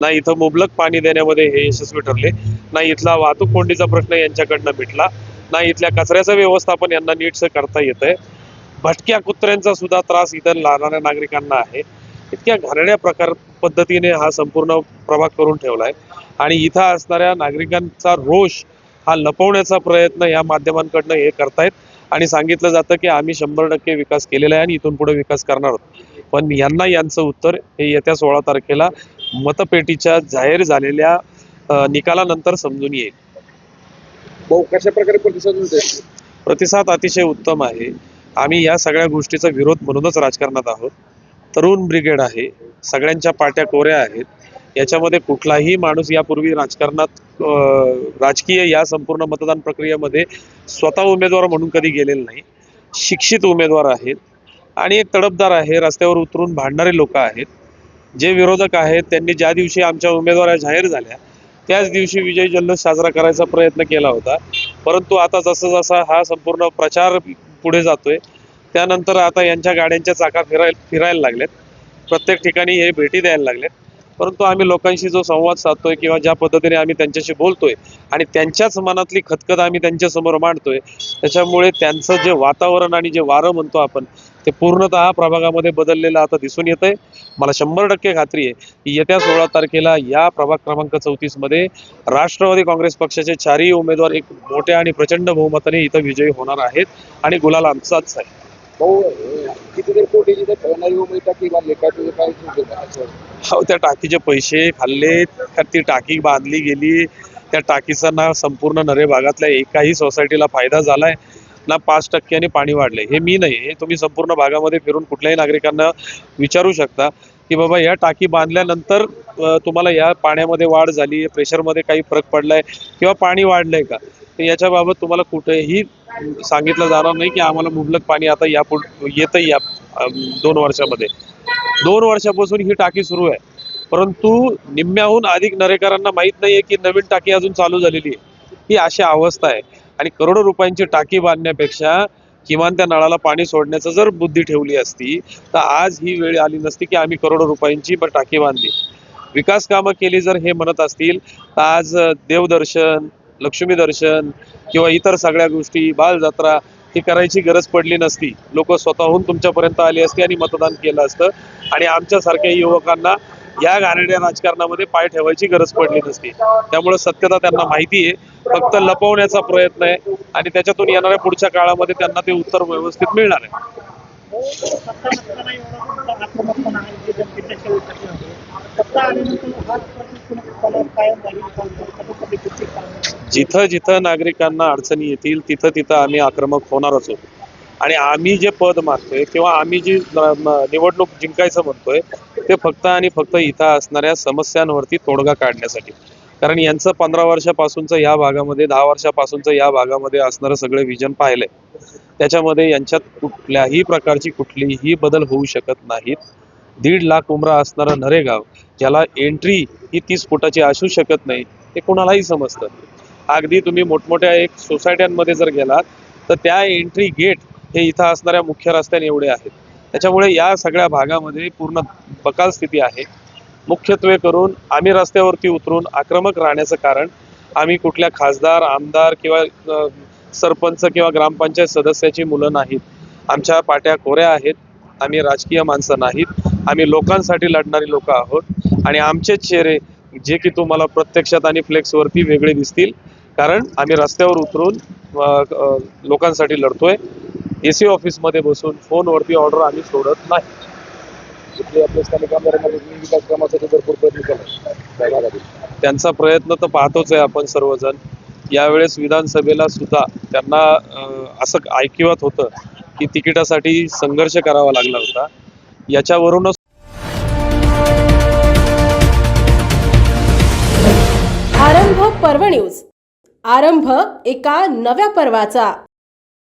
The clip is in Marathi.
ना इथं मुबलक पाणी देण्यामध्ये हे यशस्वी ठरले. ना इथला वाहतूक कोंडीचा प्रश्न यांच्याकडनं मिटला. ना इथल्या कचऱ्याचं व्यवस्थापन यांना नीटसं करता येतंय. भटक्या कुत्र्यांचा सुद्धा त्रास इथं राहणाऱ्या नागरिकांना आहे. इतक्या घाणेरड्या प्रकार पद्धतीने हा संपूर्ण प्रभाग करून ठेवलाय. आणि इथं असणाऱ्या नागरिकांचा रोष हा लपवण्याचा प्रयत्न या माध्यमांकडनं हे करतायत. आणि सांगितलं जातं की आम्ही शंभर टक्के विकास केलेला आहे आणि इथून पुढे विकास करणार आहोत. पण यांना यांचं उत्तर हे येत्या सोळा तारखेला मतपेटीच्या जाहीर झालेल्या निकालानंतर समजून येईल. भाऊ कशा प्रकारे प्रतिसाद मिळतोय? प्रतिसाद अतिशय उत्तम आहे. आम्ही या सगळ्या गोष्टीचा विरोध म्हणूनच राजकारणात आहोत. तरुण ब्रिगेड आहे. सगळ्यांच्या पाट्या कोऱ्या आहेत. याच्यामध्ये कुठलाही माणूस यापूर्वी राजकारणात राजकीय या संपूर्ण मतदान प्रक्रियेमध्ये स्वतः उमेदवार म्हणून कधी गेलेला नाही. शिक्षित उमेदवार आहेत. आणि एक तडफदार आहे. रस्त्यावर उतरून भांडणारे लोक आहेत. जे विरोधक आहेत त्यांनी ज्या दिवशी आमच्या उमेदवारा जाहीर झाल्या त्याच दिवशी विजय जल्लोष साजरा करायचा प्रयत्न केला होता. परंतु आता जसं जसा हा संपूर्ण प्रचार पुढे जातोय त्यानंतर आता यांच्या गाड्यांच्या चाका फिराय फिरायला लागलेत प्रत्येक ठिकाणी हे भेटी द्यायला लागलेत परंतु आम्ही लोकांशी जो संवाद साधतोय किंवा ज्या पद्धतीने आम्ही त्यांच्याशी बोलतोय आणि त्यांच्याच मनातली खतखत आम्ही त्यांच्यासमोर मांडतोय त्याच्यामुळे त्यांचं जे वातावरण आणि जे वारं म्हणतो आपण ते पूर्णतः प्रभागामध्ये बदललेलं आता दिसून येतंय. मला शंभर टक्के खात्री आहे की येत्या सोळा तारखेला या प्रभाग क्रमांक चौतीसमध्ये राष्ट्रवादी काँग्रेस पक्षाचे चारही उमेदवार एक मोठ्या आणि प्रचंड बहुमताने इथं विजयी होणार आहेत आणि गुलाल आमचाच आहे. सुचलं असं हो त्या टाकीचे पैसे खाल्ले ती टाकी बांधली गेली. त्या टाकीचा ना संपूर्ण नरे भागातल्या एकाही सोसायटीला फायदा झालाय. ना पाच टक्क्याने पाणी वाढलंय हे मी नाही हे तुम्ही संपूर्ण भागामध्ये फिरून कुठल्याही नागरिकांना विचारू शकता की बाबा या टाकी बांधल्यानंतर तुम्हाला या पाण्यामध्ये वाढ झाली प्रेशरमध्ये काही फरक पडलाय किंवा पाणी वाढलंय का? तर याच्याबाबत तुम्हाला कुठेही सांगितलं जाणार नाही की आम्हाला मुबलक पाणी आता यापुढ येतं या दोन वर्षामध्ये. दोन वर्षापासून ही टाकी सुरू आहे. परंतु निम्म्याहून अधिक नरेकरांना माहीत नाहीये की नवीन टाकी अजून चालू झालेली आहे. ही अशी अवस्था आहे. आणि करोडो रुपयांची टाकी बांधण्यापेक्षा किमान त्या नळाला पाणी सोडण्याचं जर बुद्धी ठेवली असती तर आज ही वेळ आली नसती की आम्ही करोडो रुपयांची टाकी बांधली. विकास कामं केली जर हे म्हणत असतील तर आज देवदर्शन लक्ष्मी दर्शन किंवा इतर सगळ्या गोष्टी बालजत्रा ही करायची गरज पडली नसती. लोक स्वतःहून तुमच्यापर्यंत आली असती आणि मतदान केलं असतं. आणि आमच्यासारख्या युवकांना या घाणेरड्या राजकारणामध्ये पाय ठेवायची गरज पडली नसती. त्यामुळे सत्यता त्यांना माहिती आहे. फक्त लपवण्याचा प्रयत्न आहे आणि त्याच्यातून येणाऱ्या पुढच्या काळामध्ये त्यांना ते उत्तर व्यवस्थित मिळणार आहे. जिथं जिथं नागरिकांना अडचणी येतील तिथं तिथं आम्ही आक्रमक होणारच असो आणि आम्ही जे पद मागतोय किंवा आम्ही जी निवडणूक जिंकायचं म्हणतोय ते फक्त आणि फक्त इथं असणाऱ्या समस्यांवरती तोडगा काढण्यासाठी. कारण यांचं पंधरा वर्षापासूनचं या भागामध्ये दहा वर्षापासूनचं या भागामध्ये असणारं सगळं विजन पाहिलंय. त्याच्यामध्ये यांच्यात कुठल्याही प्रकारची कुठलीही बदल होऊ शकत नाहीत. दीड लाख उमरा असणारं नरेगाव ज्याला एंट्री ही तीस फुटाची असू शकत नाही हे कोणालाही समजतं. अगदी तुम्ही मोठमोठ्या एक सोसायट्यांमध्ये जर गेलात तर त्या एंट्री गेट हे इथं असणाऱ्या मुख्य रस्त्याने एवढे आहेत. त्याच्यामुळे या सगळ्या भागामध्ये पूर्ण बकाल स्थिती आहे. मुख्यत्वे करून आम्ही रस्त्यावरती उतरून आक्रमक राहण्याचं कारण आम्ही कुठल्या खासदार आमदार किंवा सरपंच किंवा ग्रामपंचायत सदस्याची मुलं नाहीत. आमच्या पाट्या कोऱ्या आहेत. आम्ही राजकीय माणसं नाहीत. आम्ही लोकांसाठी लढणारी लोक आहोत. आणि आमचेच चेहरे जे की तुम्हाला प्रत्यक्षात आणि फ्लेक्सवरती वेगळे दिसतील. कारण आम्ही रस्त्यावर उतरून लोकांसाठी लढतोय. ए सी ऑफिसमध्ये बसून फोनवरती ऑर्डर आम्ही सोडत नाही. स्थानिक विकास कामासाठी भरपूर प्रयत्न केला. त्यांचा प्रयत्न तर पाहतोच आहे आपण सर्वजण. यावेळेस विधानसभेला सुद्धा त्यांना असं ऐकिवात होतं की तिकिटासाठी संघर्ष करावा लागला होता. याच्यावरूनच आरंभ पर्व न्यूज. आरंभ एका नव्या पर्वाचा.